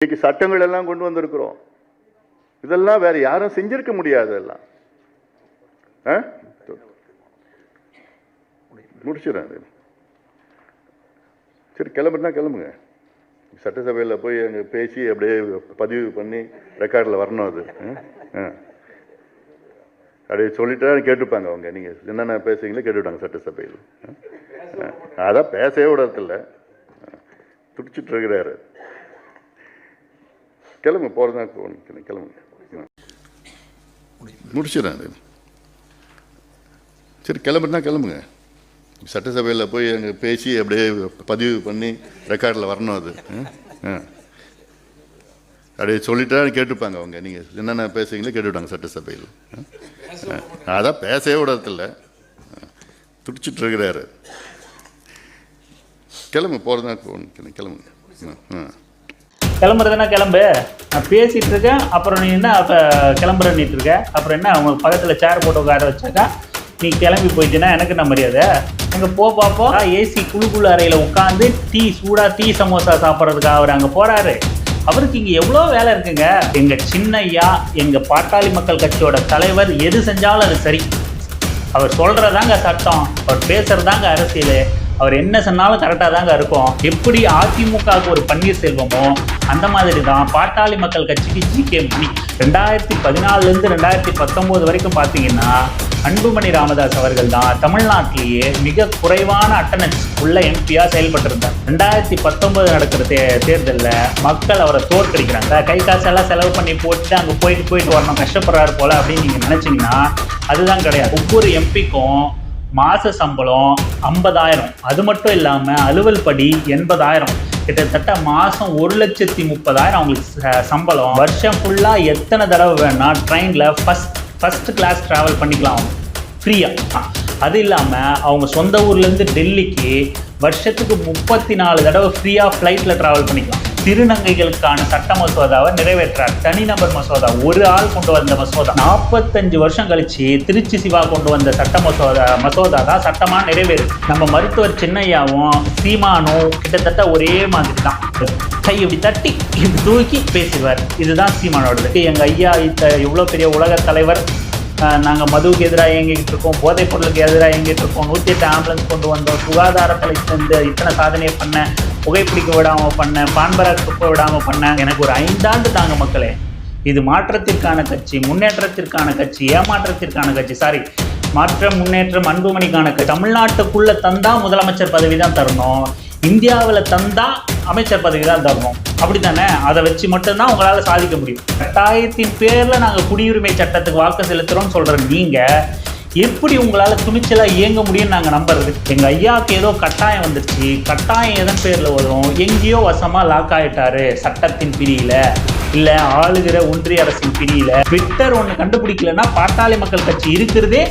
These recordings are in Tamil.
இன்னைக்கு சட்டங்கள் எல்லாம் கொண்டு வந்திருக்கிறோம். இதெல்லாம் வேற யாரும் செஞ்சிருக்க முடியாது எல்லாம். ஆ? முடிச்சிடறேன். அது. சரி கிளம்புனா கிளம்புங்க. சட்டசபையில் போய் அங்கே பேசி அப்படியே பதிவு பண்ணி ரெக்கார்டில் வரணும் அது. ஆ? அப்படியே சொல்லிட்டா கேட்டுப்பாங்க அவங்க. நீங்கள் என்னென்ன பேசுவீங்களோ கேட்டுவிட்டாங்க சட்டசபையில். ஆ? அதான் பேசவே விடறதில்ல. துடிச்சிட்டு இருக்கிறாரு. கிளம்பு போகிறதா போகணும் கிளம்புங்க முடிச்சிடறேன் அது. சரி கிளம்புனா கிளம்புங்க சட்டசபையில் போய் அங்கே பேசி அப்படியே பதிவு பண்ணி ரெக்கார்டில் வரணும் அது ஆ? ஆ. அப்படியே சொல்லிட்டா கேட்டுப்பாங்க அவங்க நீங்கள் என்னென்ன பேசுவீங்களோ கேட்டுவிட்டாங்க சட்டசபையில் ஆ? ஆ. அதான் பேசவே விடறதில்ல துடிச்சிட்டு இருக்கிறாரு கிளம்பு போகிறதா போகணும் கிளம்புங்க ஆ கிளம்புறதுன்னா கிளம்பு. நான் பேசிகிட்டு இருக்கேன். அப்புறம் நீ என்ன அப்போ கிளம்புறன்னிட்டு இருக்க. அப்புறம் என்ன அவங்க பக்கத்தில் சேர் போட்டு உட்கார வச்சாக்கா நீ கிளம்பி போயிட்டீன்னா எனக்கு என்ன மரியாதை? அங்கே போ பார்ப்போம் ஏசி குழு குழு அறையில் உட்காந்து டீ சூடாக டீ சமோசா சாப்பிட்றதுக்கு அவர் அங்கே போகிறாரு அவருக்கு இங்கே எவ்வளோ வேலை இருக்குங்க? எங்கள் சின்னையா எங்கள் பாட்டாளி மக்கள் கட்சியோட தலைவர் எது செஞ்சாலும் அது சரி. அவர் சொல்கிறதாங்க சட்டம். அவர் பேசுகிறதாங்க அரசியல். அவர் என்ன சொன்னாலும் கரெக்டாக தாங்க இருக்கும். எப்படி அதிமுகவுக்கு ஒரு பன்னீர்செல்வமோ அந்த மாதிரி தான் பாட்டாளி மக்கள் கட்சிக்கு ஜி. கே. மணி. ரெண்டாயிரத்தி பதினாலுலேருந்து ரெண்டாயிரத்தி பத்தொம்போது வரைக்கும் பார்த்தீங்கன்னா அன்புமணி ராமதாஸ் அவர்கள் தான் தமிழ்நாட்டிலேயே மிக குறைவான அட்டனன்ஸ் உள்ள எம்பியாக செயல்பட்டிருந்தார். ரெண்டாயிரத்தி பத்தொம்போது நடக்கிற தே தேர்தலில் மக்கள் அவரை தோற்கடிக்கிறாங்க. கை காசெல்லாம் செலவு பண்ணி போட்டுட்டு அங்கே போயிட்டு போயிட்டு வரணும் கஷ்டப்படுறாரு போல் அப்படின்னு நீங்கள் நினச்சிங்கன்னா அதுதான் கிடையாது. ஒவ்வொரு எம்பிக்கும் மாத சம்பளம் ஐம்பதாயிரம். அது மட்டும் இல்லாமல் அலுவல் படி எண்பதாயிரம். கிட்டத்தட்ட மாதம் ஒரு லட்சத்தி முப்பதாயிரம் அவங்களுக்கு சம்பளம். வருஷம் ஃபுல்லாக எத்தனை தடவை வேணால் ட்ரெயினில் ஃபஸ்ட் ஃபஸ்ட் கிளாஸ் ட்ராவல் பண்ணிக்கலாம். அவங்க ஃப்ரீயாக அது இல்லாமல் அவங்க சொந்த ஊர்லேருந்து டெல்லிக்கு வருஷத்துக்கு முப்பத்தி நாலு தடவை ஃப்ரீயாக ஃப்ளைட்டில் ட்ராவல் பண்ணிக்கலாம். திருநங்கைகளுக்கான சட்ட மசோதாவை நிறைவேற்றார். தனிநபர் மசோதா ஒரு ஆள் கொண்டு வந்த மசோதா. நாற்பத்தஞ்சு வருஷம் கழிச்சு திருச்சி சிவா கொண்டு வந்த சட்ட மசோதா மசோதா தான் சட்டமாக நிறைவேறும் நம்ம மருத்துவர் சின்னையாவும் சீமானும் கிட்டத்தட்ட ஒரே மாதிரி தான். கை இப்படி தட்டி இப்படி தூக்கி பேசுவார் இதுதான் சீமானோடது. எங்கள் ஐயா இத்த இவ்வளோ பெரிய உலக தலைவர் நாங்கள் மதுவுக்கு எதிராக இயங்கிட்டு இருக்கோம் போதைப் பொருளுக்கு எதிராக இயங்கிட்டு இருக்கோம் நூற்றி எட்டு ஆம்புலன்ஸ் கொண்டு வந்தோம் சுகாதாரத்தில் சேர்ந்து இத்தனை சாதனையை பண்ண புகைப்பிடிக்க விடாமல் பண்ண பான்பராக துப்ப விடாமல் பண்ண எனக்கு ஒரு ஐந்தாண்டு தாங்க மக்களே. இது மாற்றத்திற்கான கட்சி முன்னேற்றத்திற்கான கட்சி ஏமாற்றத்திற்கான கட்சி சாரி மாற்றம் முன்னேற்றம் அன்புமணிக்கான கட்சி. தமிழ்நாட்டுக்குள்ளே தந்தா முதலமைச்சர் பதவி தான் தரணும். இந்தியாவில் தந்தா அமைச்சர் பதவி தான் தரணும். அப்படித்தானே? அதை வச்சு மட்டும்தான் உங்களால் சாதிக்க முடியும். கட்டாயத்தின் பேரில் நாங்கள் குடியுரிமை சட்டத்துக்கு வாக்கு செலுத்துகிறோம்னு சொல்கிற நீங்கள் எப்படி உங்களால் துணிச்சலாக இயங்க முடியும்னு நாங்கள் நம்புறது? எங்கள் ஐயாவுக்கு ஏதோ கட்டாயம் வந்துருச்சு. கட்டாயம் எதன் பேரில் வரும்? எங்கேயோ வசமாக லாக் ஆகிட்டாரு சட்டத்தின் பிரியில் இல்லை ஆளுகிற ஒன்றிய அரசின் பிரியில் ட்விட்டர் ஒன்று கண்டுபிடிக்கலன்னா பாட்டாளி மக்கள் கட்சி இருக்கிறதே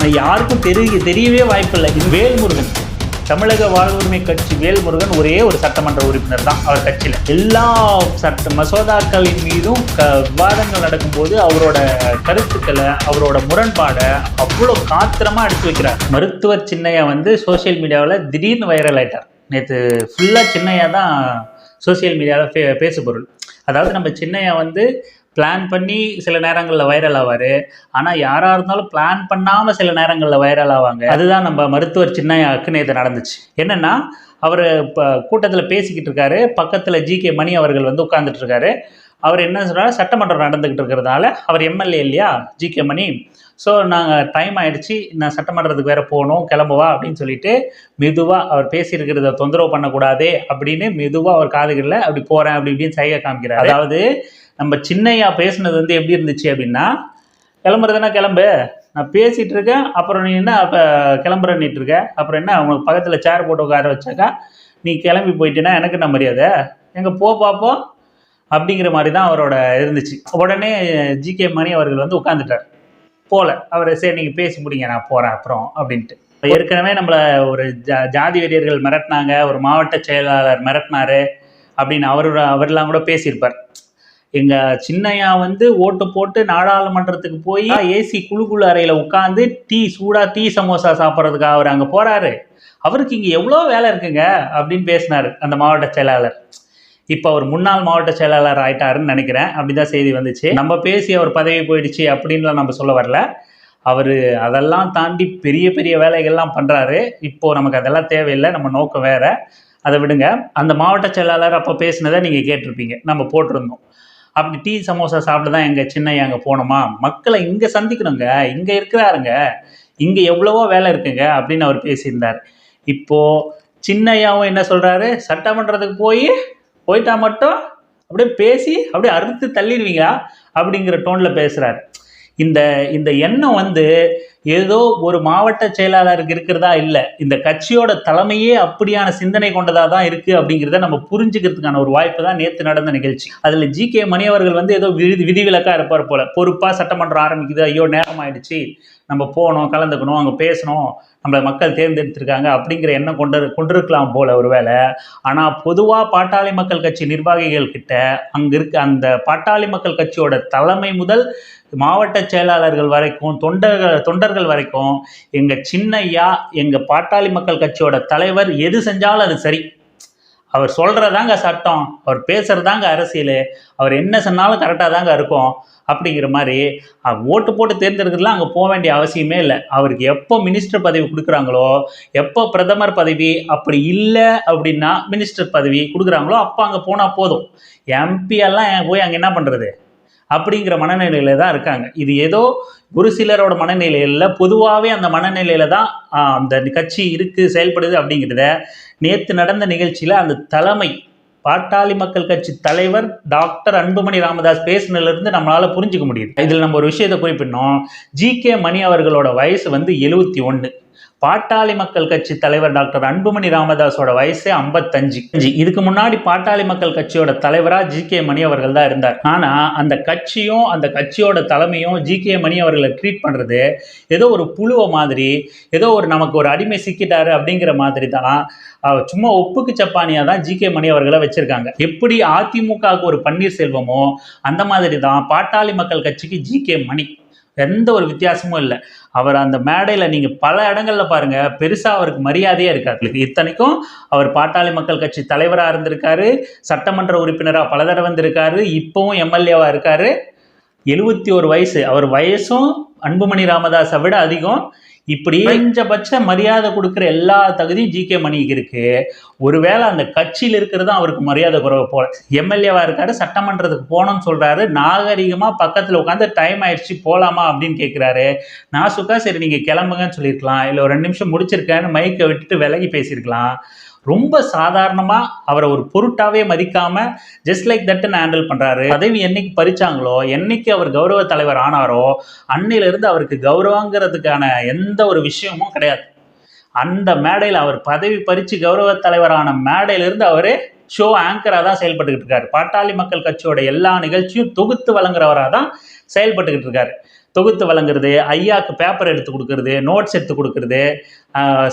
நான் யாருக்கும் தெரிய தெரியவே வாய்ப்பில்லை. இது வேல்முருகன். தமிழக வாழ்வுரிமை கட்சி வேல்முருகன் ஒரே ஒரு சட்டமன்ற உறுப்பினர் தான் அவர் கட்சியில். எல்லா சட்ட மசோதாக்களின் மீதும் க விவாதங்கள் நடக்கும்போது அவரோட கருத்துக்களை அவரோட முரண்பாடை அவ்வளோ காத்திரமாக எடுத்து வைக்கிறார். மருத்துவர் சின்னையா வந்து சோஷியல் மீடியாவில் திடீர்னு வைரல் ஆயிட்டார். நேற்று ஃபுல்லாக சின்னையா தான் சோஷியல் மீடியாவில் பே பேசு பொருள் அதாவது நம்ம சின்னையா வந்து பிளான் பண்ணி சில நேரங்களில் வைரல் ஆவார். ஆனால் யாராக இருந்தாலும் பிளான் பண்ணாமல் சில நேரங்களில் வைரல் ஆவாங்க. அதுதான் நம்ம மருத்துவர் சின்ன நேற்று நடந்துச்சு. என்னென்னா அவர் இப்போ கூட்டத்தில் பேசிக்கிட்டு இருக்காரு. பக்கத்தில் ஜி கே மணி அவர்கள் வந்து உட்காந்துட்டு இருக்காரு. அவர் என்ன சொல்கிறார் சட்டமன்றம் நடந்துக்கிட்டு இருக்கிறதுனால அவர் எம்எல்ஏ இல்லையா? G K Mani. ஸோ நாங்கள் டைம் ஆகிடுச்சி நான் சட்டமன்றத்துக்கு வேறு போகணும். கிளம்புவா அப்படின்னு சொல்லிட்டு மெதுவாக அவர் பேசியிருக்கிறத தொந்தரவு பண்ணக்கூடாதே அப்படின்னு மெதுவாக அவர் காதுகளில் அப்படி போகிறேன் அப்படி இப்படின்னு சைகை காமிக்கிறார். அதாவது நம்ம சின்னையா பேசுனது வந்து எப்படி இருந்துச்சு அப்படின்னா கிளம்புறதுனா கிளம்பு. நான் பேசிகிட்டு இருக்கேன். அப்புறம் நீ என்ன அப்போ கிளம்புறன்னிட்டு இருக்க? அப்புறம் என்ன? உங்களுக்கு பக்கத்தில் சேர் போட்டு உட்கார வச்சாக்கா நீ கிளம்பி போயிட்டேன்னா எனக்கு என்ன மரியாதை? எங்கே போ பார்ப்போம் அப்படிங்கிற மாதிரி தான் அவரோட இருந்துச்சு. உடனே ஜி கே மணி அவர்கள் வந்து உட்காந்துட்டார் போல. அவர் சரி நீங்கள் பேசி முடிங்க. நான் போகிறேன் அப்புறம் அப்படின்ட்டு. ஏற்கனவே நம்மளை ஒரு ஜா ஜாதி வெறியர்கள் மிரட்டினாங்க. ஒரு மாவட்ட செயலாளர் மிரட்டினாரு அப்படின்னு அவர் அவர்லாம் கூட பேசியிருப்பார். எங்க சின்னையா வந்து ஓட்டு போட்டு நாடாளுமன்றத்துக்கு போய் ஏசி குழு குழு அறையில உட்காந்து டீ சூடா டீ சமோசா சாப்பிட்றதுக்காக அவர் அங்க போறாரு. அவருக்கு இங்க எவ்வளோ வேலை இருக்குங்க? அப்படின்னு பேசினாரு அந்த மாவட்ட செயலாளர். இப்போ அவர் முன்னாள் மாவட்ட செயலாளர் ஆயிட்டாருன்னு நினைக்கிறேன். அப்படிதான் செய்தி வந்துச்சு. நம்ம பேசி அவர் பதவி போயிடுச்சு அப்படின்லாம் நம்ம சொல்ல வரல. அவர் அதெல்லாம் தாண்டி பெரிய பெரிய வேலைகள்லாம் பண்ணுறாரு இப்போது நமக்கு அதெல்லாம் தேவையில்லை. நம்ம நோக்கம் வேற. அதை விடுங்க. அந்த மாவட்ட செயலாளர் அப்போ பேசினதை நீங்கள் கேட்டிருப்பீங்க. நம்ம போட்டிருந்தோம். அப்படி டீ சமோசா சாப்பிட்டு தான் எங்கள் சின்னையா அங்கே போனோமா? மக்களை இங்கே சந்திக்கணுங்க. இங்கே இருக்கிறாருங்க. இங்கே எவ்வளவோ வேலை இருக்குங்க அப்படின்னு அவர் பேசியிருந்தார். இப்போது சின்னையாவும் என்ன சொல்கிறாரு சட்டமன்றத்துக்கு போய் போயிட்டா மட்டும் அப்படியே பேசி அப்படியே அறுத்து தள்ளிடுவீங்களா? அப்படிங்கிற டோனில் பேசுகிறார் இந்த இந்த எண்ணம் வந்து ஏதோ ஒரு மாவட்ட செயலாளருக்கு இருக்கிறதா இல்லை இந்த கட்சியோட தலைமையே அப்படியான சிந்தனை கொண்டதாக தான் இருக்குது அப்படிங்கிறத நம்ம புரிஞ்சுக்கிறதுக்கான ஒரு வாய்ப்பு தான் நேற்று நடந்த நிகழ்ச்சி. அதில் ஜி. கே. மணி அவர்கள் வந்து ஏதோ விதி விதிவிலக்காக இருப்பார் போல. பொறுப்பாக சட்டமன்றம் ஆரம்பிக்குது ஐயோ நேரம் ஆயிடுச்சு நம்ம போகணும் கலந்துக்கணும் அங்கே பேசணும் நம்மளை மக்கள் தேர்ந்தெடுத்திருக்காங்க அப்படிங்கிற எண்ணம் கொண்டு கொண்டிருக்கலாம் போல ஒருவேளை. ஆனால் பொதுவாக பாட்டாளி மக்கள் கட்சி நிர்வாகிகள் கிட்ட அங்கே இருக்க அந்த பாட்டாளி மக்கள் கட்சியோட தலைமை முதல் மாவட்ட செயலாளர்கள் வரைக்கும் தொண்டர்கள் தொண்டர்கள் வரைக்கும் எங்கள் சின்னையா எங்கள் பாட்டாளி மக்கள் கட்சியோட தலைவர் எது செஞ்சாலும் அது சரி. அவர் சொல்கிறதாங்க சட்டம் அவர் பேசுகிறதாங்க அரசியல் அவர் என்ன சொன்னாலும் கரெக்டாக தாங்க இருக்கும் அப்படிங்கிற மாதிரி ஓட்டு போட்டு தேர்ந்தெடுக்கிறதுலாம் அங்கே போக வேண்டிய அவசியமே இல்லை. அவருக்கு எப்போ மினிஸ்டர் பதவி கொடுக்குறாங்களோ எப்போ பிரதமர் பதவி அப்படி இல்லை அப்படின்னா மினிஸ்டர் பதவி கொடுக்குறாங்களோ அப்போ அங்கே போனால் போதும். எம்பி எல்லாம் போய் அங்கே என்ன பண்ணுறது அப்படிங்கிற மனநிலையில தான் இருக்காங்க. இது ஏதோ ஒரு சிலரோட மனநிலையில் பொதுவாகவே அந்த மனநிலையில தான் அந்த கட்சி இருக்குது செயல்படுது அப்படிங்கிறத நேற்று நடந்த நிகழ்ச்சியில் அந்த தலைமை பாட்டாளி மக்கள் கட்சி தலைவர் டாக்டர் அன்புமணி ராமதாஸ் பேசினிலிருந்து நம்மளால் புரிஞ்சுக்க முடியுது. இதில் நம்ம ஒரு விஷயத்தை குறிப்பிடணும். ஜி கே மணி அவர்களோட வயசு வந்து எழுவத்தி ஒன்று பாட்டாளி மக்கள் கட்சி தலைவர் டாக்டர் அன்புமணி ராமதாஸோட வயசே ஐம்பத்தஞ்சு. இதுக்கு முன்னாடி பாட்டாளி மக்கள் கட்சியோட தலைவராக ஜி கே மணி அவர்கள் தான் இருந்தார். ஆனால் அந்த கட்சியும் அந்த கட்சியோட தலைமையும் ஜி கே மணி அவர்களை ட்ரீட் பண்ணுறது ஏதோ ஒரு புழுவை மாதிரி ஏதோ ஒரு நமக்கு ஒரு அடிமை சிக்கிட்டாரு அப்படிங்கிற மாதிரி தான். சும்மா ஒப்புக்கு சப்பானியாக தான் ஜி கே மணி அவர்களை வச்சிருக்காங்க. எப்படி அதிமுகவுக்கு ஒரு பன்னீர்செல்வமோ அந்த மாதிரி தான் பாட்டாளி மக்கள் கட்சிக்கு ஜி கே மணி. எந்த ஒரு வித்தியாசமும் இல்லை. அவர் அந்த மேடையில் நீங்கள் பல இடங்களில் பாருங்கள் பெருசாக அவருக்கு மரியாதையே இருக்காது. இத்தனைக்கும் அவர் பாட்டாளி மக்கள் கட்சி தலைவராக இருந்திருக்காரு சட்டமன்ற உறுப்பினராக பல தடவை வந்திருக்காரு இப்போவும் எம்எல்ஏவாக இருக்காரு. எழுபத்தி ஒரு வயசு அவர் வயசும் அன்புமணி ராமதாஸை விட அதிகம். இப்படி குறைஞ்சபட்ச மரியாதை கொடுக்குற எல்லா தகுதியும் ஜி கே மணிக்கு இருக்கு. ஒருவேளை அந்த கட்சியில் இருக்கிறது அவருக்கு மரியாதை குறைவு போல. எம்எல்ஏவா இருக்காரு சட்டமன்றத்துக்கு போகணும்னு சொல்றாரு நாகரிகமா பக்கத்தில் உட்காந்து டைம் ஆயிடுச்சு போலாமா அப்படின்னு கேட்குறாரு நாசுக்கா சரி நீங்க கிளம்புங்கன்னு சொல்லியிருக்கலாம். இல்லை ஒரு ரெண்டு நிமிஷம் முடிச்சிருக்கேன்னு மைக்கை விட்டுட்டு விலகி பேசியிருக்கலாம். ரொம்ப சாதாரணமாக அவரை ஒரு பொருட்டாவே மதிக்காம ஜஸ்ட் லைக் தட்டுன்னு ஹேண்டில் பண்ணுறாரு பதவி என்னைக்கு பறிச்சாங்களோ என்னைக்கு அவர் கௌரவ தலைவர் ஆனாரோ அன்னையிலிருந்து அவருக்கு கௌரவங்கிறதுக்கான எந்த ஒரு விஷயமும் கிடையாது. அந்த மேடையில் அவர் பதவி பறித்து கௌரவ தலைவரான மேடையிலிருந்து அவர் ஷோ ஆங்கராக தான் செயல்பட்டுக்கிட்டு இருக்காரு. பாட்டாளி மக்கள் கட்சியோட எல்லா நிகழ்ச்சியும் தொகுத்து வழங்குறவராக தான் செயல்பட்டுக்கிட்டு இருக்காரு. தொகுத்து வழங்குறது ஐயாக்கு பேப்பர் எடுத்து கொடுக்குறது நோட்ஸ் எடுத்து கொடுக்குறது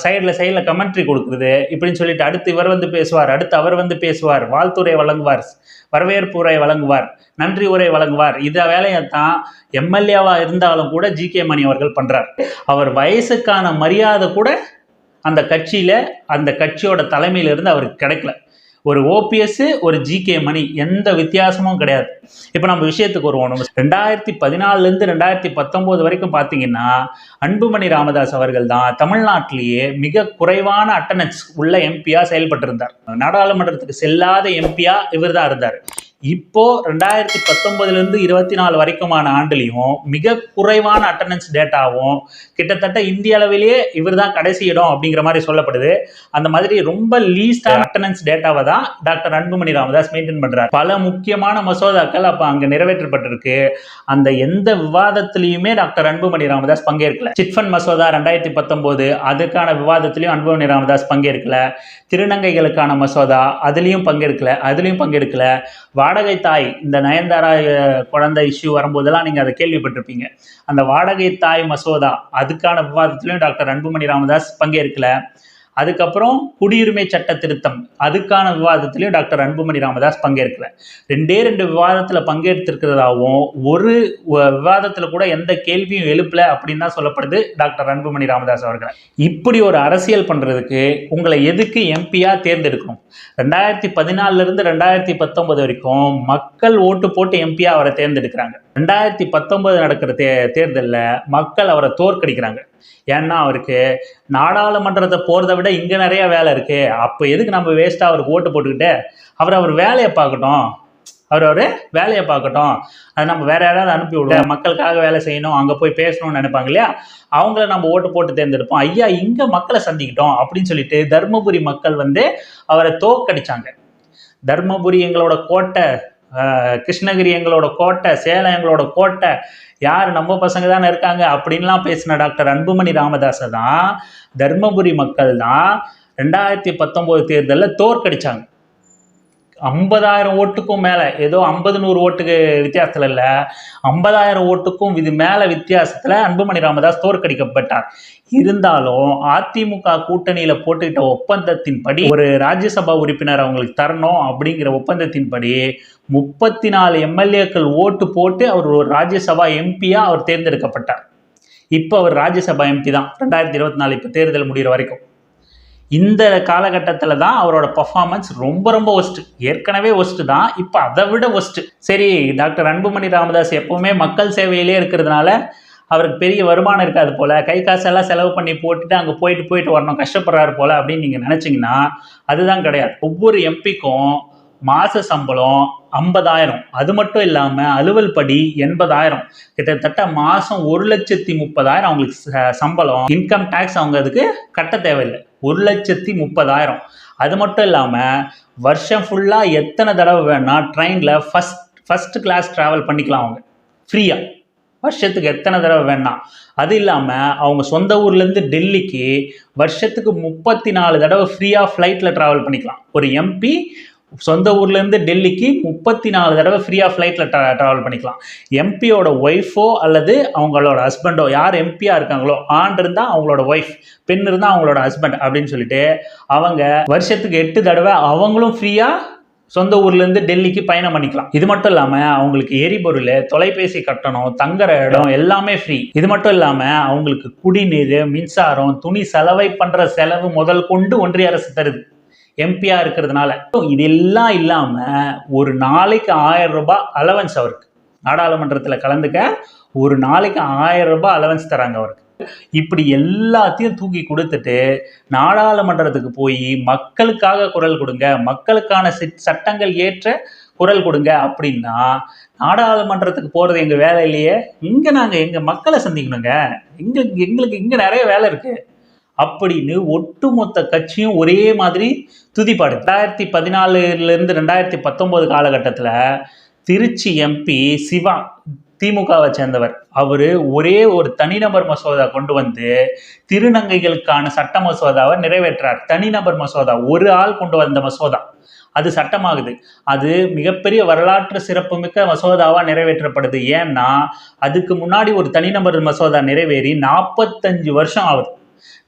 சைடில் சைடில் கமெண்ட்ரி கொடுக்குறது இப்படின்னு சொல்லிட்டு அடுத்து இவர் வந்து பேசுவார் அடுத்து அவர் வந்து பேசுவார் வாழ்த்துரை வழங்குவார் வரவேற்பு உரை வழங்குவார் நன்றி உரை வழங்குவார். இத வேலையை தான் எம்எல்ஏவாக இருந்தாலும் கூட ஜி கே மணி அவர்கள் பண்ணுறார் அவர் வயசுக்கான மரியாதை கூட அந்த கட்சியில் அந்த கட்சியோட தலைமையிலிருந்து அவருக்கு கிடைக்கல. ஒரு ஓபிஎஸ் ஒரு ஜிகே மணி எந்த வித்தியாசமும் கிடையாது. இப்போ நம்ம விஷயத்துக்கு வருவோம். நம்ம ரெண்டாயிரத்தி பதினாலுலேருந்து ரெண்டாயிரத்தி பத்தொம்போது வரைக்கும் பார்த்தீங்கன்னா அன்புமணி ராமதாஸ் அவர்கள் தான் தமிழ்நாட்டிலேயே மிக குறைவான அட்டனன்ஸ் உள்ள எம்பியா செயல்பட்டிருந்தார். நாடாளுமன்றத்துக்கு செல்லாத எம்பியா இவர் தான் இருந்தார். இப்போ ரெண்டாயிரத்தி பத்தொன்பதுலேருந்து இருபத்தி நாலு வரைக்குமான ஆண்டுலையும் மிக குறைவான அட்டண்டன்ஸ் டேட்டாவும் கிட்டத்தட்ட இந்திய அளவிலேயே இவர் தான் கடைசி இடம் அப்படிங்கிற மாதிரி சொல்லப்படுது. அந்த மாதிரி ரொம்ப லீஸ்ட் அட்டண்டன்ஸ் டேட்டாவை தான் டாக்டர் அன்புமணி ராமதாஸ் மெயின்டைன் பண்றாரு. பல முக்கியமான மசோதாக்கள் அப்போ அங்கே நிறைவேற்றப்பட்டிருக்கு. அந்த எந்த விவாதத்திலையுமே டாக்டர் அன்புமணி ராமதாஸ் பங்கேற்கல. சிட்ஃபண்ட் மசோதா ரெண்டாயிரத்தி பத்தொம்போது அதுக்கான விவாதத்திலையும் அன்புமணி ராமதாஸ் பங்கேற்கல. திருநங்கைகளுக்கான மசோதா அதுலேயும் பங்கேற்கல அதுலேயும் பங்கெடுக்கல வாடகை தாய் இந்த நயன்தாரா குழந்தை இஷ்யூ வரும்போதெல்லாம் நீங்கள் அதை கேள்விப்பட்டிருப்பீங்க. அந்த வாடகை தாய் மசோதா அதுக்கான விவாதத்திலையும் டாக்டர் அன்புமணி ராமதாஸ் பங்கேற்கல. அதுக்கப்புறம் குடியுரிமை சட்ட திருத்தம். அதுக்கான விவாதத்திலையும் டாக்டர் அன்புமணி ராமதாஸ் பங்கேற்கல ரெண்டே ரெண்டு விவாதத்தில் பங்கேற்றிருக்கிறதாகவும் ஒரு வ- விவாதத்தில் கூட எந்த கேள்வியும் எழுப்பல அப்படின்னு தான் சொல்லப்படுது டாக்டர் அன்புமணி ராமதாஸ் அவர்களை. இப்படி ஒரு அரசியல் பண்ணுறதுக்கு உங்களை எதுக்கு எம்பியாக தேர்ந்தெடுக்கணும்? ரெண்டாயிரத்தி பதினாலிருந்து ரெண்டாயிரத்தி பத்தொன்பது வரைக்கும் மக்கள் ஓட்டு போட்டு எம்பியாக அவரை தேர்ந்தெடுக்கிறாங்க. ரெண்டாயிரத்தி பத்தொன்பது நடக்கிற தே தேர்தலில் மக்கள் அவரை தோற்கடிக்கிறாங்க. ஏன்னா அவருக்கு நாடாளுமன்றத்தை போகிறத விட இங்கே நிறைய வேலை இருக்கு. அப்போ எதுக்கு நம்ம வேஸ்ட்டாக அவருக்கு ஓட்டு போட்டுக்கிட்டு? அவர் அவர் வேலையை பார்க்கட்டும். அவர் அவர் வேலையை பார்க்கட்டும். அது நம்ம வேற யாராவது அனுப்பி விடுவோம். மக்களுக்காக வேலை செய்யணும். அங்கே போய் பேசணும்னு நினைப்பாங்க இல்லையா? அவங்கள நம்ம ஓட்டு போட்டு தேர்ந்தெடுப்போம். ஐயா இங்கே மக்களை சந்திக்கிட்டோம் அப்படின்னு சொல்லிட்டு தர்மபுரி மக்கள் வந்து அவரை தோற்கடிச்சாங்க. தர்மபுரி எங்களோட கோட்டை கிருஷ்ணகிரி எங்களோட கோட்டை சேலம் எங்களோட கோட்டை யார் நம்ம பசங்க தானே இருக்காங்க அப்படின்லாம் பேசின டாக்டர் அன்புமணி ராமதாஸை தான் தர்மபுரி மக்கள் தான் ரெண்டாயிரத்தி பத்தொம்போது தேர்தலில் தோற்கடிச்சாங்க. ஐம்பதாயிரம் ஓட்டுக்கும் மேலே ஏதோ ஐம்பது நூறு ஓட்டுக்கு வித்தியாசத்தில் இல்லை ஐம்பதாயிரம் ஓட்டுக்கும் இது மேலே வித்தியாசத்தில் அன்புமணி ராமதாஸ் தோற்கடிக்கப்பட்டார். இருந்தாலும் அதிமுக கூட்டணியில் போட்டுக்கிட்ட ஒப்பந்தத்தின்படி ஒரு ராஜ்யசபா உறுப்பினர் அவங்களுக்கு தரணும் அப்படிங்கிற ஒப்பந்தத்தின்படி முப்பத்தி நாலு எம்எல்ஏக்கள் ஓட்டு போட்டு அவர் ஒரு ராஜ்யசபா எம்பியாக அவர் தேர்ந்தெடுக்கப்பட்டார். இப்போ அவர் ராஜ்யசபா எம்பி தான். ரெண்டாயிரத்தி இருபத்தி நாலு இப்போ தேர்தல் முடிகிற வரைக்கும். இந்த காலகட்டத்தில் தான் அவரோட பர்ஃபார்மன்ஸ் ரொம்ப ரொம்ப ஒஸ்ட்டு ஏற்கனவே ஒஸ்ட்டு தான் இப்போ அதை விட ஒஸ்ட்டு சரி டாக்டர் அன்புமணி ராமதாஸ் எப்போவுமே மக்கள் சேவையிலே இருக்கிறதுனால அவருக்கு பெரிய வருமானம் இருக்காது போல். கை காசெல்லாம் செலவு பண்ணி போட்டுட்டு அங்கே போயிட்டு போயிட்டு வரணும் கஷ்டப்படுறாரு போல் அப்படின்னு நீங்கள் நினச்சிங்கன்னா அதுதான் கிடையாது. ஒவ்வொரு எம்பிக்கும் மாத சம்பளம் ஐம்பதாயிரம். அது மட்டும் இல்லாமல் அலுவல் படி எண்பதாயிரம். கிட்டத்தட்ட மாதம் ஒரு லட்சத்தி முப்பதாயிரம் அவங்களுக்கு ச- சம்பளம். இன்கம் டேக்ஸ் அவங்க அதுக்கு கட்ட தேவையில்லை. ஒரு லட்சத்தி முப்பதாயிரம். அது மட்டும் இல்லாமல் வருஷம் ஃபுல்லாக எத்தனை தடவை வேணால் ட்ரெயினில் ஃபஸ்ட் ஃபஸ்ட் கிளாஸ் ட்ராவல் பண்ணிக்கலாம் அவங்க. ஃப்ரீயாக வருஷத்துக்கு எத்தனை தடவை வேணாம் அது இல்லாமல் அவங்க சொந்த ஊர்லேருந்து டெல்லிக்கு வருஷத்துக்கு முப்பத்தி நாலு தடவை ஃப்ரீயாக ஃப்ளைட்டில் ட்ராவல் பண்ணிக்கலாம். ஒரு எம்பி சொந்த ஊர்லேருந்து டெல்லிக்கு முப்பத்தி நாலு தடவை ஃப்ரீயாக ஃப்ளைட்டில் ட்ரா ட்ராவல் பண்ணிக்கலாம். எம்பியோட ஒய்ஃபோ அல்லது அவங்களோட ஹஸ்பண்டோ யார் எம்பியாக இருக்காங்களோ ஆண் இருந்தால் அவங்களோட ஒய்ஃப் பெண் இருந்தால் அவங்களோட ஹஸ்பண்ட் அப்படின்னு சொல்லிட்டு அவங்க வருஷத்துக்கு எட்டு தடவை அவங்களும் ஃப்ரீயாக சொந்த ஊர்லேருந்து டெல்லிக்கு பயணம் பண்ணிக்கலாம். இது மட்டும் இல்லாமல் அவங்களுக்கு எரிபொருள் தொலைபேசி கட்டணம் தங்குற இடம் எல்லாமே ஃப்ரீ இது மட்டும் இல்லாமல் அவங்களுக்கு குடிநீர் மின்சாரம் துணி செலவை பண்ணுற செலவு முதல் கொண்டு ஒன்றிய அரசு தருது. எம்பியாக இருக்கிறதுனால. இது எல்லாம் இல்லாமல் ஒரு நாளைக்கு ஆயிரம் ரூபாய் அலவன்ஸ் அவருக்கு. நாடாளுமன்றத்தில் கலந்துக்க ஒரு நாளைக்கு ஆயிரம் ரூபாய் அலவன்ஸ் தராங்க அவருக்கு. இப்படி எல்லாத்தையும் தூக்கி கொடுத்துட்டு நாடாளுமன்றத்துக்கு போய் மக்களுக்காக குரல் கொடுங்க மக்களுக்கான சட்டங்கள் ஏற்ற குரல் கொடுங்க அப்படின்னா நாடாளுமன்றத்துக்கு போகிறது எங்கள் வேலை இல்லையே? இங்கே நாங்கள் எங்கள் மக்களை சந்திக்கணுங்க. எங்களுக்கு எங்களுக்கு இங்கே நிறைய வேலை இருக்குது அப்படின்னு ஒட்டுமொத்த கட்சியும் ஒரே மாதிரி துதிப்பாடு ரெண்டாயிரத்தி பதினாலுலேருந்து ரெண்டாயிரத்தி பத்தொம்போது காலகட்டத்தில் திருச்சி எம்பி சிவா திமுகவை சேர்ந்தவர். அவர் ஒரே ஒரு தனிநபர் மசோதா கொண்டு வந்து திருநங்கைகளுக்கான சட்ட மசோதாவை நிறைவேற்றார். தனிநபர் மசோதா ஒரு ஆள் கொண்டு வந்த மசோதா. அது சட்டமாகுது. அது மிகப்பெரிய வரலாற்று சிறப்புமிக்க மசோதாவாக நிறைவேற்றப்படுது. ஏன்னா அதுக்கு முன்னாடி ஒரு தனிநபர் மசோதா நிறைவேறி நாற்பத்தஞ்சு வருஷம் ஆகுது.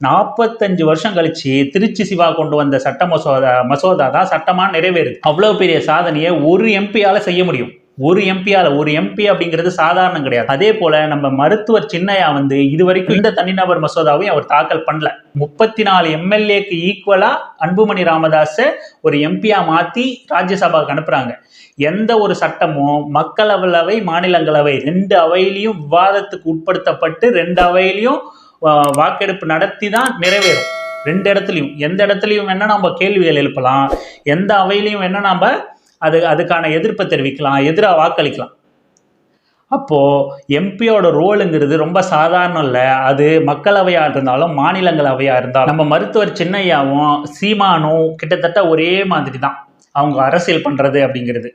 நாற்பத்தஞ்சு வருஷம் கழிச்சு திருச்சி சிவா கொண்டு வந்த சட்ட மசோதா மசோதா தான் சட்டமாக நிறைவேறுது. அவ்வளோ பெரிய சாதனையை ஒரு எம்பியால் செய்ய முடியும். ஒரு எம்பியால் ஒரு எம்பி அப்படிங்கிறது சாதாரணம் கிடையாது. அதே போல நம்ம மருத்துவர் சின்னையா வந்து இது வரைக்கும் இந்த தனிநபர் மசோதாவையும் அவர் தாக்கல் பண்ணல. முப்பத்தி நாலு எம்எல்ஏக்கு ஈக்குவலா அன்புமணி ராமதாஸை ஒரு எம்பியா மாத்தி ராஜ்யசபாவுக்கு அனுப்புறாங்க. எந்த ஒரு சட்டமும் மக்களவை மாநிலங்களவை ரெண்டு அவையிலையும் விவாதத்துக்கு உட்படுத்தப்பட்டு ரெண்டு அவையிலையும் வாக்கெடுப்பு நடத்தி தான் நிறைவேறும். ரெண்டு இடத்துலையும். எந்த இடத்துலையும் வேணால் நம்ம கேள்விகள் எழுப்பலாம். எந்த அவையிலையும் வேணால் நம்ம அது அதுக்கான எதிர்ப்பை தெரிவிக்கலாம். எதிராக வாக்களிக்கலாம். அப்போது எம்பியோட ரோலுங்கிறது ரொம்ப சாதாரணம் இல்லை. அது மக்களவையாக இருந்தாலும் மாநிலங்களவையாக இருந்தாலும் நம்ம மருத்துவர் சின்னையாவும் சீமானும் கிட்டத்தட்ட ஒரே மாதிரி தான். அவங்க அரசியல் பண்ணுறது அப்படிங்கிறது.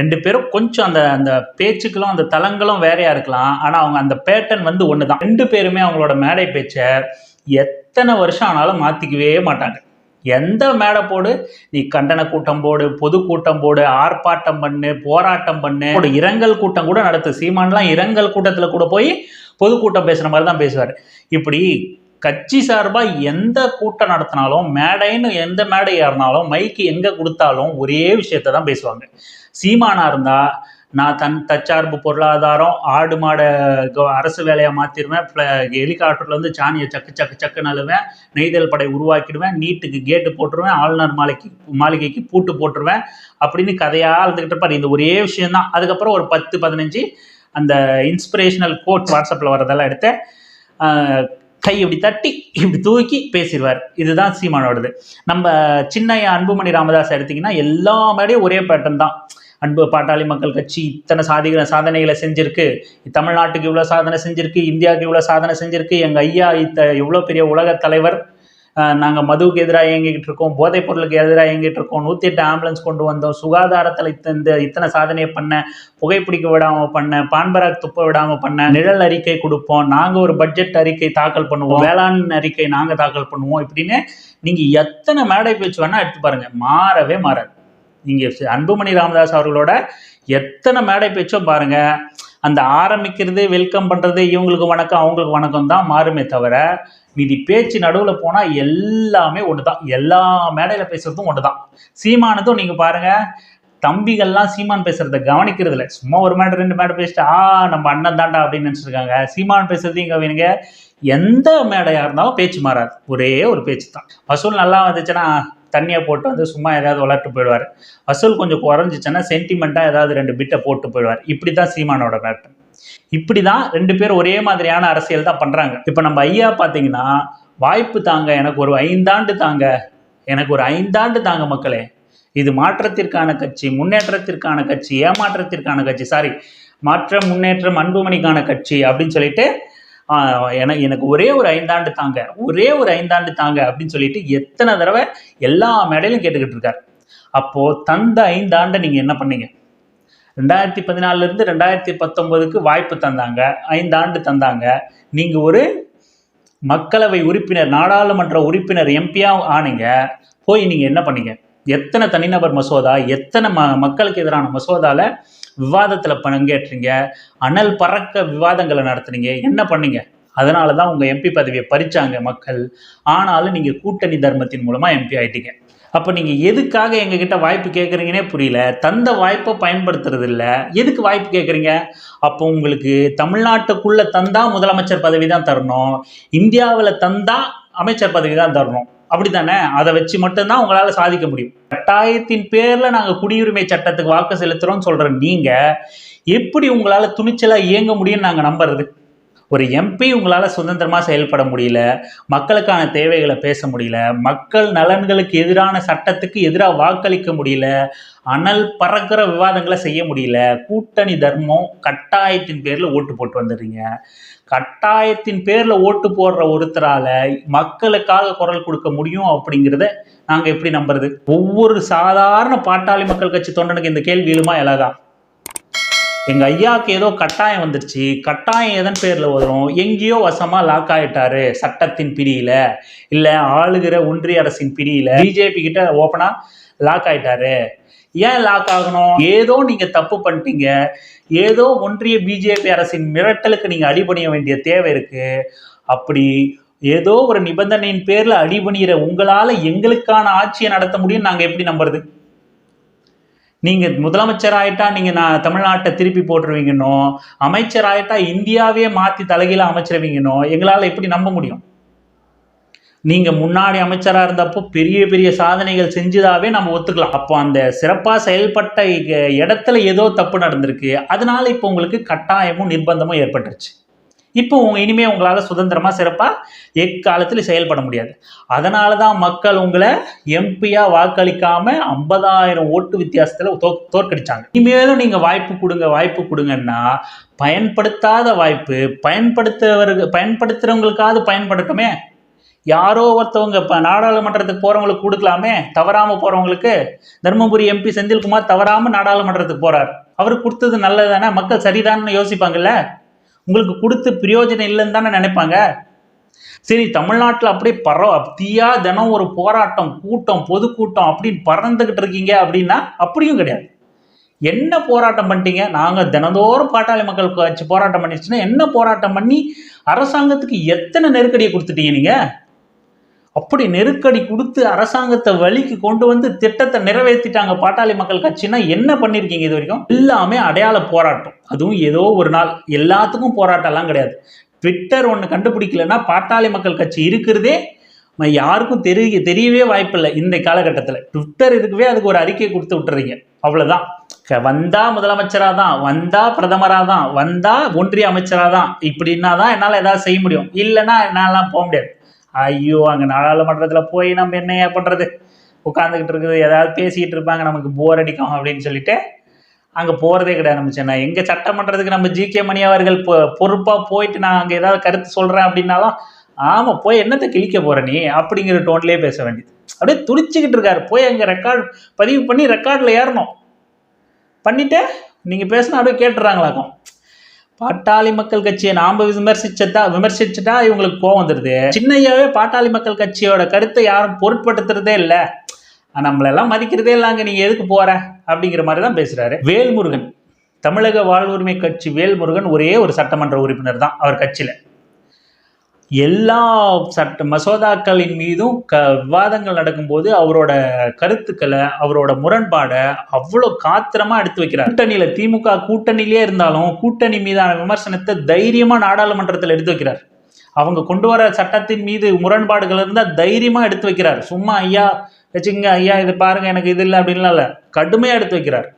ரெண்டு பேரும் கொஞ்சம் அந்த அந்த பேச்சுக்களும் அந்த தளங்களும் வேறையாக இருக்கலாம். ஆனால் அவங்க அந்த பேட்டர்ன் வந்து ஒன்று தான் ரெண்டு பேருமே அவங்களோட மேடை பேச்சை எத்தனை வருஷம் ஆனாலும் மாற்றிக்கவே மாட்டாங்க. எந்த மேடை போடு நீ கண்டன கூட்டம் போடு பொது கூட்டம் போடு ஆர்ப்பாட்டம் பண்ணு போராட்டம் பண்ணு. இரங்கல் கூட்டம் கூட நடத்து. சீமான்லாம் இரங்கல் கூட்டத்தில் கூட போய் பொதுக்கூட்டம் பேசுகிற மாதிரி தான் பேசுவார். இப்படி கட்சி சார்பாக எந்த கூட்டம் நடத்தினாலும் மேடைன்னு எந்த மேடை ஏறினாலும் மைக்கு எங்கே கொடுத்தாலும் ஒரே விஷயத்தை தான் பேசுவாங்க. சீமானா இருந்தால் நான் தன் தற்சார்பு பொருளாதாரம் ஆடு மாடை அரசு வேலையாக மாற்றிடுவேன் ஹெலிகாப்டர்லேருந்து சாணியை சக்கு சக்கு சக்கு நழுவேன் நெய்தல் படை உருவாக்கிடுவேன் நீட்டுக்கு கேட்டு போட்டுருவேன் ஆளுநர் மாளிகைக்கு மாளிகைக்கு பூட்டு போட்டுருவேன் அப்படின்னு கதையாக அழுதுகிட்டு இருப்பார். இந்த ஒரே விஷயம்தான் அதுக்கப்புறம் ஒரு பத்து பதினஞ்சு அந்த இன்ஸ்பிரேஷனல் கோட் வாட்ஸ்அப்பில் வரதெல்லாம் எடுத்து கை இப்படி தட்டி இப்படி தூக்கி பேசிடுவார். இதுதான் சீமானோடது. நம்ம சின்ன அன்புமணி ராமதாஸ் எடுத்திங்கன்னா எல்லா மேடையும் ஒரே பேட்டர்ன் தான். அன்பு பாட்டாளி மக்கள் கட்சி இத்தனை சாதிகளை சாதனைகளை செஞ்சிருக்கு. தமிழ்நாட்டுக்கு இவ்வளோ சாதனை செஞ்சிருக்கு இந்தியாவுக்கு இவ்வளோ சாதனை செஞ்சிருக்கு. எங்கள் ஐயா இத்த இவ்வளோ பெரிய உலக தலைவர் நாங்கள் மதுவுக்கு எதிராக இயங்கிக்கிட்டு இருக்கோம் போதைப் பொருளுக்கு எதிராக இயங்கிட்டு இருக்கோம் நூற்றி எட்டு ஆம்புலன்ஸ் கொண்டு வந்தோம் சுகாதாரத்தில் இந்த இத்தனை சாதனையை பண்ண புகைப்பிடிக்க விடாமல் பண்ண பான்பராக் துப்ப விடாமல் பண்ண நிழல் அறிக்கை கொடுப்போம் நாங்கள் ஒரு பட்ஜெட் அறிக்கை தாக்கல் பண்ணுவோம் வேளாண் அறிக்கை நாங்கள் தாக்கல் பண்ணுவோம் இப்படின்னு நீங்கள் எத்தனை மேடை பேச்சு வேணால் எடுத்து பாருங்கள் மாறவே மாறாது. நீங்கள் அன்புமணி ராமதாஸ் அவர்களோட எத்தனை மேடை பேச்சோ பாருங்கள் அந்த ஆரம்பிக்கிறது வெல்கம் பண்ணுறது இவங்களுக்கு வணக்கம் அவங்களுக்கு வணக்கம் தான் மாறுமே தவிர மீதி பேச்சு நடுவில் போனால் எல்லாமே ஒன்று தான் எல்லா மேடையில் பேசுகிறதும் ஒன்று தான் சீமானதும் நீங்கள் பாருங்கள் தம்பிகள்லாம் சீமான் பேசுறத கவனிக்கிறது இல்லை. சும்மா ஒரு மேடை ரெண்டு மேடை பேசிட்டு ஆ நம்ம அண்ணன் தாண்டா அப்படின்னு நினச்சிருக்காங்க. சீமான் பேசுறது இங்கே வேணுங்க எந்த மேடையாக இருந்தாலும் பேச்சு மாறாது. ஒரே ஒரு பேச்சு தான் வசூல் நல்லா வந்துச்சுன்னா தண்ணியை போட்டு வந்து சும்மா ஏதாவது வளர்த்து போயிடுவார். வசூல் கொஞ்சம் குறைஞ்சிச்சுன்னா சென்டிமெண்ட்டாக ஏதாவது ரெண்டு பிட்டை போட்டு போயிடுவார். இப்படி தான் சீமானோட மேட்டர் இப்படி தான் ரெண்டு பேரும் ஒரே மாதிரியான அரசியல் தான் பண்ணுறாங்க இப்போ நம்ம ஐயா பார்த்தீங்கன்னா வாய்ப்பு தாங்க எனக்கு ஒரு ஐந்தாண்டு தாங்க. எனக்கு ஒரு ஐந்தாண்டு தாங்க மக்களே. இது மாற்றத்திற்கான கட்சி முன்னேற்றத்திற்கான கட்சி ஏமாற்றத்திற்கான கட்சி. சாரி மாற்ற முன்னேற்றம் அன்புமணிக்கான கட்சி அப்படின்னு சொல்லிட்டு எனக்கு எனக்கு ஒரே ஒரு ஐந்தாண்டு தாங்க. ஒரே ஒரு ஐந்தாண்டு தாங்க அப்படின்னு சொல்லிட்டு எத்தனை தடவை எல்லா மேடையிலும் கேட்டுக்கிட்டு இருக்காரு. அப்போ தந்த ஐந்தாண்டை நீங்க என்ன பண்ணீங்க? ரெண்டாயிரத்தி பதினாலுல இருந்து ரெண்டாயிரத்தி பத்தொன்பதுக்கு வாய்ப்பு தந்தாங்க ஐந்தாண்டு தந்தாங்க. நீங்க ஒரு மக்களவை உறுப்பினர் நாடாளுமன்ற உறுப்பினர் எம்பியா ஆனீங்க. போய் நீங்க என்ன பண்ணீங்க? எத்தனை தனிநபர் மசோதா எத்தனை ம மக்களுக்கு எதிரான மசோதாவில் விவாதத்தில் பங்கேற்றீங்க அனல் பறக்க விவாதங்களை நடத்துனீங்க என்ன பண்ணீங்க? அதனால தான் உங்கள் எம்பி பதவியை பறிச்சாங்க மக்கள். ஆனாலும் நீங்கள் கூட்டணி தர்மத்தின் மூலமாக எம்பி ஆயிட்டீங்க. அப்போ நீங்கள் எதுக்காக எங்ககிட்ட வாய்ப்பு கேட்குறீங்கன்னே புரியல. தந்த வாய்ப்பை பயன்படுத்துறது இல்லை எதுக்கு வாய்ப்பு கேட்குறீங்க அப்போ உங்களுக்கு தமிழ்நாட்டுக்குள்ளே தந்தால் முதலமைச்சர் பதவி தான் தரணும். இந்தியாவில் தந்தால் அமைச்சர் பதவி தான் தரணும். அப்படித்தானே? அதை வச்சு மட்டும்தான் உங்களால் சாதிக்க முடியும். கட்டாயத்தின் பேரில் நாங்கள் குடியுரிமை சட்டத்துக்கு வாக்கு செலுத்துகிறோம்னு சொல்கிற நீங்கள் எப்படி உங்களால் துணிச்சலாக இயங்க முடியும்னு நாங்கள் நம்புறது? ஒரு எம்பி உங்களால் சுதந்திரமாக செயல்பட முடியல மக்களுக்கான தேவைகளை பேச முடியல மக்கள் நலன்களுக்கு எதிரான சட்டத்துக்கு எதிராக வாக்களிக்க முடியல அனல் பறக்கிற விவாதங்களை செய்ய முடியல கூட்டணி தர்மம் கட்டாயத்தின் பேரில் ஓட்டு போட்டு வந்துடுறீங்க. கட்டாயத்தின் பேரில் ஓட்டு போடுற ஒருத்தரால் மக்களுக்காக குரல் கொடுக்க முடியும் அப்படிங்கிறத நாங்கள் எப்படி நம்புறது? ஒவ்வொரு சாதாரண பாட்டாளி மக்கள் கட்சி தொண்டனுக்கு இந்த கேள்வி எழுமா எங்க ஐயாவுக்கு ஏதோ கட்டாயம் வந்துருச்சு. கட்டாயம் எதன் பேரில் வரும்? எங்கேயோ வசமாக லாக் ஆகிட்டாரு சட்டத்தின் பிடியில். இல்லை ஆளுகிற ஒன்றிய அரசின் பிடியில் பிஜேபி கிட்ட ஓப்பனாக லாக் ஆகிட்டாரு ஏன் லாக் ஆகணும்? ஏதோ நீங்க தப்பு பண்ணிட்டீங்க. ஏதோ ஒன்றிய பிஜேபி அரசின் மிரட்டலுக்கு நீங்க அடிபணிய வேண்டிய தேவை இருக்கு. அப்படி ஏதோ ஒரு நிபந்தனையின் பேரில் அடிபணிகிற உங்களால எங்களுக்கான ஆட்சியை நடத்த முடியும் நாங்கள் எப்படி நம்புறது? நீங்கள் முதலமைச்சர் ஆயிட்டா நீங்கள் நான் தமிழ்நாட்டை திருப்பி போட்டுருவீங்கன்னோ அமைச்சர் ஆயிட்டா இந்தியாவே மாற்றி தலைகீழ அமைச்சிருவீங்கன்னோ எங்களால் எப்படி நம்ப முடியும்? நீங்கள் முன்னாடி அமைச்சராக இருந்தப்போ பெரிய பெரிய சாதனைகள் செஞ்சுதாவே நம்ம ஒத்துக்கலாம். அப்போ அந்த சிறப்பாக செயல்பட்ட இடத்துல ஏதோ தப்பு நடந்திருக்கு. அதனால இப்போ உங்களுக்கு கட்டாயமும் நிர்பந்தமும் ஏற்பட்டுருச்சு. இப்போ உங்க இனிமே உங்களால் சுதந்திரமாக சிறப்பாக எக்காலத்தில் செயல்பட முடியாது. அதனால தான் மக்கள் உங்களை எம்பியாக வாக்களிக்காம ஐம்பதாயிரம் ஓட்டு வித்தியாசத்தில் தோ தோற்கடிச்சாங்க. இனிமேலும் நீங்கள் வாய்ப்பு கொடுங்க வாய்ப்பு கொடுங்கன்னா பயன்படுத்தாத வாய்ப்பு பயன்படுத்துறவருக்கு பயன்படுத்துறவங்களுக்காவது பயன்படட்டுமே. யாரோ ஒருத்தவங்க இப்போ நாடாளுமன்றத்துக்கு போகிறவங்களுக்கு கொடுக்கலாமே தவறாமல் போகிறவங்களுக்கு தருமபுரி எம்பி செந்தில்குமார் தவறாமல் நாடாளுமன்றத்துக்கு போகிறார் அவர் கொடுத்தது நல்லது தானே மக்கள் சரிதான்னு யோசிப்பாங்கல்ல? உங்களுக்கு கொடுத்து பிரயோஜனம் இல்லைன்னு தானே நினைப்பாங்க? சரி தமிழ்நாட்டில் அப்படியே பரவ தீயா தினம் ஒரு போராட்டம் கூட்டம் பொதுக்கூட்டம் அப்படின்னு பறந்துக்கிட்டு இருக்கீங்க அப்படின்னா அப்படியும் கிடையாது. என்ன போராட்டம் பண்ணிட்டீங்க? நாங்கள் தினந்தோறும் பாட்டாளி மக்கள் கட்சி போராட்டம் பண்ணிடுச்சுன்னா என்ன போராட்டம் பண்ணி அரசாங்கத்துக்கு எத்தனை நெருக்கடியை கொடுத்துட்டீங்க நீங்கள் அப்படி நெருக்கடி கொடுத்து அரசாங்கத்தை வழிக்கு கொண்டு வந்து திட்டத்தை நிறைவேற்றிட்டாங்க பாட்டாளி மக்கள் கட்சினா என்ன பண்ணியிருக்கீங்க இது வரைக்கும்? எல்லாமே அடையாள போராட்டம். அதுவும் ஏதோ ஒரு நாள். எல்லாத்துக்கும் போராட்டம்லாம் கிடையாது. ட்விட்டர் ஒன்று கண்டுபிடிக்கலன்னா பாட்டாளி மக்கள் கட்சி இருக்கிறதே யாருக்கும் தெரிய தெரியவே வாய்ப்பில்லை இந்த காலகட்டத்தில். ட்விட்டர் இருக்கவே அதுக்கு ஒரு அறிக்கை கொடுத்து விட்டுறீங்க. அவ்வளோதான் க- வந்தா முதலமைச்சராக தான் வந்தா பிரதமராக தான் வந்தா ஒன்றிய அமைச்சராக தான். இப்படின்னா தான் என்னால் ஏதாவது செய்ய முடியும். இல்லைன்னா என்னாலாம் போக முடியாது. ஐயோ அங்கே நாடாளுமன்றத்தில் போய் நம்ம என்னையா பண்ணுறது உட்காந்துக்கிட்டு இருக்குது ஏதாவது பேசிக்கிட்டு இருப்பாங்க நமக்கு போர் அடிக்கும் அப்படின்னு சொல்லிட்டு அங்கே போகிறதே கிடையாது நம்ம சென்னை. எங்கள் சட்டமன்றத்துக்கு நம்ம ஜி கே மணி அவர்கள் பொ பொறுப்பாக போயிட்டு நான் அங்கே ஏதாவது கருத்து சொல்கிறேன் அப்படின்னாலும் ஆமாம் போய் என்னத்தை கிழிக்க போகிற நீ? அப்படிங்கிற டோன்லேயே பேச வேண்டியது. அப்படியே துடிச்சிக்கிட்டு இருக்காரு. போய் அங்கே ரெக்கார்ட் பதிவு பண்ணி ரெக்கார்டில் ஏறணும். பண்ணிவிட்டு நீங்கள் பேசினா அப்படியே கேட்டுறாங்களாக்கும் பாட்டாளி மக்கள் கட்சியை நாம விமர்சிச்சதா விமர்சிச்சுட்டா இவங்களுக்கு கோவம் வந்துடுது சின்னையாவே பாட்டாளி மக்கள் கட்சியோட கருத்தை யாரும் பொருட்படுத்துறதே இல்லை. நம்மளெல்லாம் மதிக்கிறதே இல்லைங்க. நீங்க எதுக்கு போற? அப்படிங்கிற மாதிரி தான் பேசுறாரு. வேல்முருகன். தமிழக வாழ்வுரிமை கட்சி வேல்முருகன் ஒரே ஒரு சட்டமன்ற உறுப்பினர் தான் அவர் கட்சியில. எல்லா சட்ட மசோதாக்களின் மீதும் க விவாதங்கள் நடக்கும்போது அவரோட கருத்துக்களை அவரோட முரண்பாடை அவ்வளோ காத்திரமா எடுத்து வைக்கிறார். கூட்டணியில் திமுக கூட்டணியிலே இருந்தாலும் கூட்டணி மீதான விமர்சனத்தை தைரியமாக நாடாளுமன்றத்தில் எடுத்து வைக்கிறார். அவங்க கொண்டு வர சட்டத்தின் மீது முரண்பாடுகள் இருந்தால் தைரியமாக எடுத்து வைக்கிறார். சும்மா ஐயா வச்சுங்க ஐயா இது பாருங்க எனக்கு இது இல்லை அப்படின்லாம் இல்லை. கடுமையாக எடுத்து வைக்கிறார்.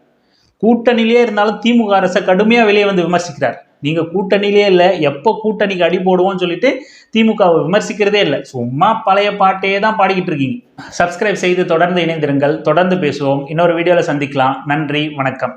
கூட்டணியிலே இருந்தாலும் திமுக அரசை கடுமையாக வெளியே வந்து விமர்சிக்கிறார். நீங்கள் கூட்டணியிலே இல்லை எப்போ கூட்டணிக்கு அடி போடுவோம்னு சொல்லிட்டு திமுகவை விமர்சிக்கிறதே இல்லை. சும்மா பழைய பாட்டே தான் பாடிக்கிட்டு இருக்கீங்க. சப்ஸ்கிரைப் செய்து தொடர்ந்து இணைந்திருங்கள். தொடர்ந்து பேசுவோம். இன்னொரு வீடியோவில் சந்திக்கலாம். நன்றி வணக்கம்.